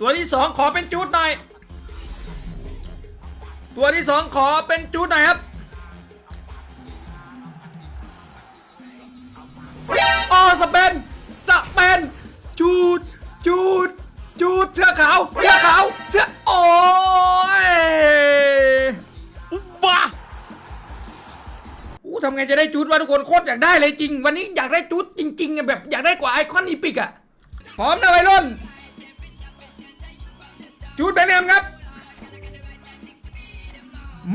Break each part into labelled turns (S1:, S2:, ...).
S1: ตัวที่สองขอเป็นจูดหน่อย ตัวที่สองขอเป็นจูดหน่อยครับ อ๋อสเปน สเปน จูด จูด จูด เสื้อขาว เสื้อขาว เสื้อ โอ้ย
S2: บ้า
S1: อู้ทำไงจะได้จูดวะทุกคนโคตรอยากได้เลยจริง วันนี้อยากได้จูดจริงๆอะแบบอยากได้กว่าไอคอนอีพิกอะพร้อมนะวัยรุ่น จูดแบนเนมครับ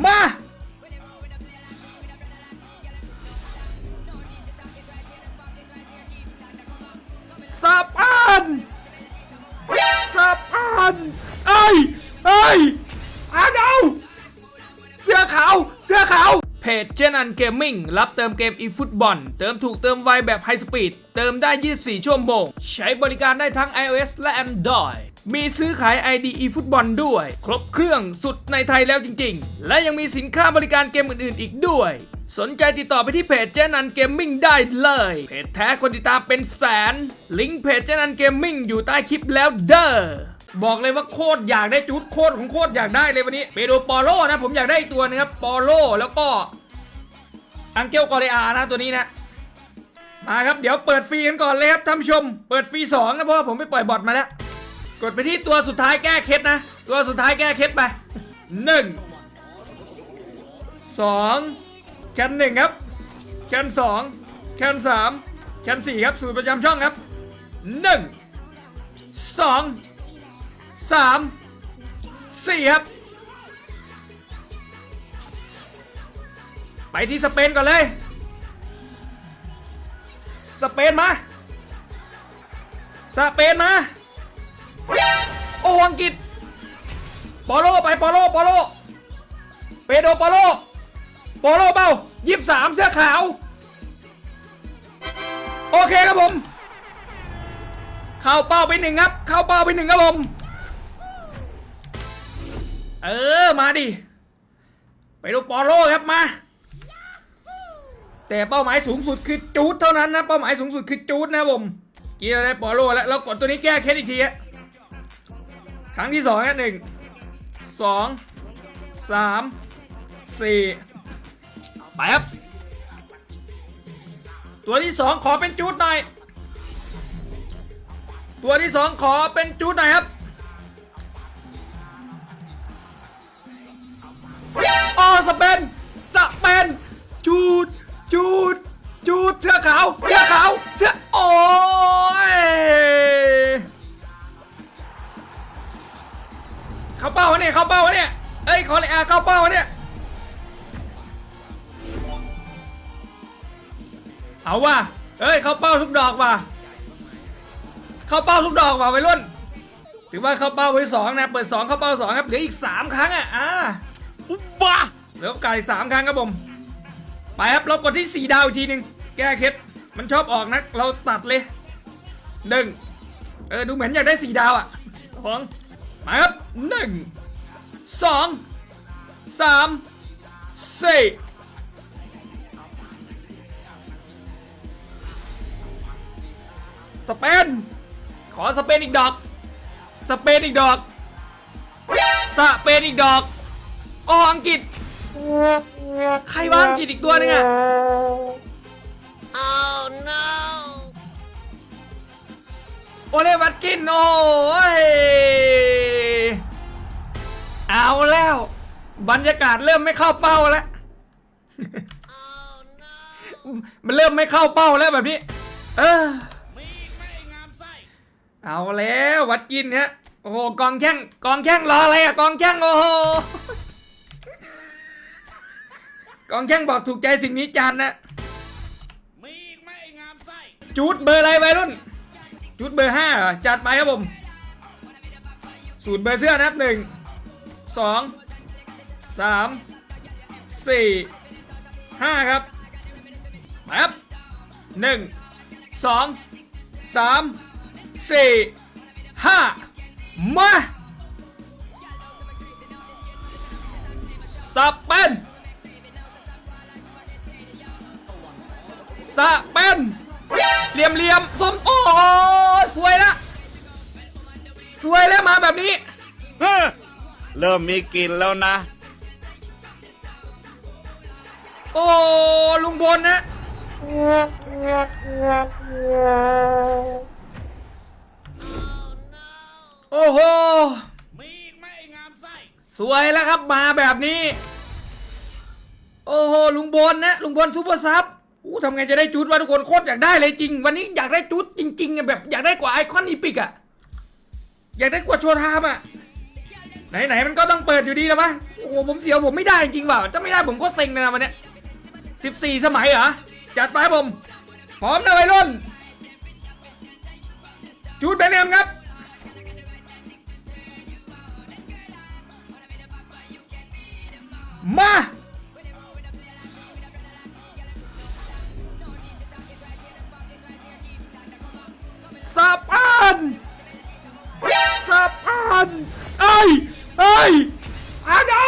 S1: มาสะพานสะพานเอ้ย เอ้ยอาเดาเสื้อขาว เสื้อขาว เพจเจนันเกมมิ่งรับเติมเกม eFootball เติมถูกเติมไวแบบไฮสปีด เติมได้ 24 ชั่วโมง ใช้บริการได้ทั้ง iOS และ Android มีซื้อขาย ID eFootball ด้วย ครบเครื่องสุดในไทยแล้วจริง ๆ และยังมีสินค้าบริการเกมอื่น ๆ อีกด้วย สนใจติดต่อไปที่เพจเจนันเกมมิ่งได้เลย เพจแท้คนติดตามเป็นแสน ลิงก์เพจเจนันเกมมิ่งอยู่ใต้คลิปแล้วเด้อบอกเลยว่าโคตรอยากได้จุดโคตรของโคตรอยากได้เลยวันนี้เปโดปอโลนะผมอยากได้ตัวนึงครับปอโลแล้วก็อังเกลกอเรอานะตัวนี้นะมาครับเดี๋ยวเปิดฟรีกันก่อนเลยครับท่านผู้ชม เปิดฟรี2นะเพราะว่าผมไปปล่อยบอทมาแล้ว กดไปที่ตัวสุดท้ายแก้เคล็ดนะ ตัวสุดท้ายแก้เคล็ดไปหนึ่งสองแคนหนึ่งครับ แคนสองแคนสามแคนสี่ครับสูตรประจำช่องครับหนึ่งสองสามสี่ครับ ไปที่สเปนก่อนเลย สเปนมา สเปนมา โอ้อังกฤษปอโลไปปอโลปอโลเปโดปอโลปอโลเป้ายี่สามเสื้อขาว โอเคครับผม เข้าเป้าไปหนึ่งครับ เข้าเป้าไปหนึ่งครับผม เออมาดิ ไปดูปอโลครับมา แต่เป้าหมายสูงสุดคือจูดเท่านั้นนะ เป้าหมายสูงสุดคือจูดนะผม กีเราได้ปอโลแล้ว เรากดตัวนี้แก้เคสอีกทีฮะ ครั้งที่สองนะหนึ่งสองสามสี่ไปครับ ตัวที่สองขอเป็นจุดหน่อย ตัวที่สองขอเป็นจุดหน่อยครับ ขอเลยอาเข้าเป้าวะเนี่ย เอาว่ะเอ้ยเข้าเป้าทุกดอกว่ะ เข้าเป้าทุกดอกว่ะวัยรุ่น ถือว่าเข้าเป้าไว้สองนะ เปิดสองเข้าเป้าสองครับ เหลืออีกสามครั้งอะ อ่า
S2: บ้า
S1: เหลือโอกาสอีกสามครั้งครับผม ไปครับเรากดที่สี่ดาวอีกทีหนึ่งแก้เคล็ดมันชอบออกนัก เราตัดเลยหนึ่งเออ ดูเหมือนอยากได้สี่ดาวอะสองมาครับหนึ่งสอง สามสี่สเปน ขอสเปนอีกดอก สเปนอีกดอก สเปนอีกดอกอ๋ออังกฤษ ใครวะอังกฤษอีกตัวหนึงอะ
S2: oh no
S1: โอเลวัตกิน โอ้ยเอาแล้ว บรรยากาศเริ่มไม่เข้าเป้าแล้ว
S2: oh no
S1: มันเริ่มไม่เข้าเป้าแล้วแบบนี้ เออ
S2: มีไม่งามไส้
S1: เอาแล้ววัดกินฮะโอ้โหกองแข้งกองแข้งรออะไรอะกองแข้งโอ้โหกองแข้งบอกถูกใจสิ่งนี้จานนะ
S2: มีไม่งามไส้
S1: จูดเบอร์อะไรวัยรุ่นจูดเบอร์ห้าเหรอจัดไปครับผม สูตรเบอร์เสื้อนะครับหนึ่งสอง สามสี่ห้าครับไปครับหนึ่งสองสามสี่ห้ามาสับเป็นสะเป็นเหลี่ยมเหลี่ยมส้มโอ้สวยละสวยแล้วมาแบบนี้
S2: เริ่มมีกลิ่นแล้วนะ
S1: โอ้ลุงบนนะโอ้โห
S2: มีอีกไมไอ้งามไส้
S1: สวยแล้วครับมาแบบนี้ โอ้โหลุงบนนะลุงบนซูเปอร์ซับอู้ทำไงจะได้จุดวะทุกคนโคตรอยากได้เลยจริง วันนี้อยากได้จุดจริงๆแบบอยากได้กว่าไอคอนอีพิกอะอยากได้กว่าโชว์ทามอะไหนๆมันก็ต้องเปิดอยู่ดีแล้วปะโอ้โหผมเสียวผมไม่ได้จริงว่ะถ้าไม่ได้ผมก็เซ็งเลยนะวันเนี้ย สิบสี่สมัยเหรอ จัดไปครับผม พร้อมนะวัยรุ่นจุดแบนแอมครับ มาสะพานสะพานเอ้ย เอ้ยอาเดา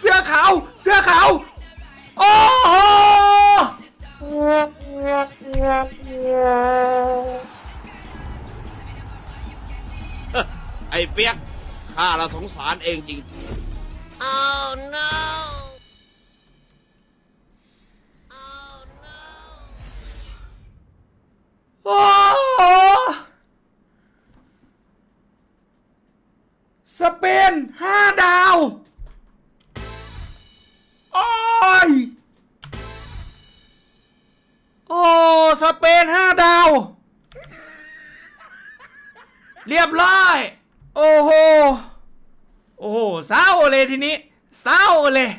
S1: เสื้อขาว เสื้อขาว โอ้โห
S2: ไอ้เปียกข้าเราสงสารเองจริง Oh no Oh no
S1: โอ้โหสเปนห้าดาว เปนห้าดาว เรียบร้อย โอ้โห โอ้โหเศร้าเลยทีนี้เศร้าเลย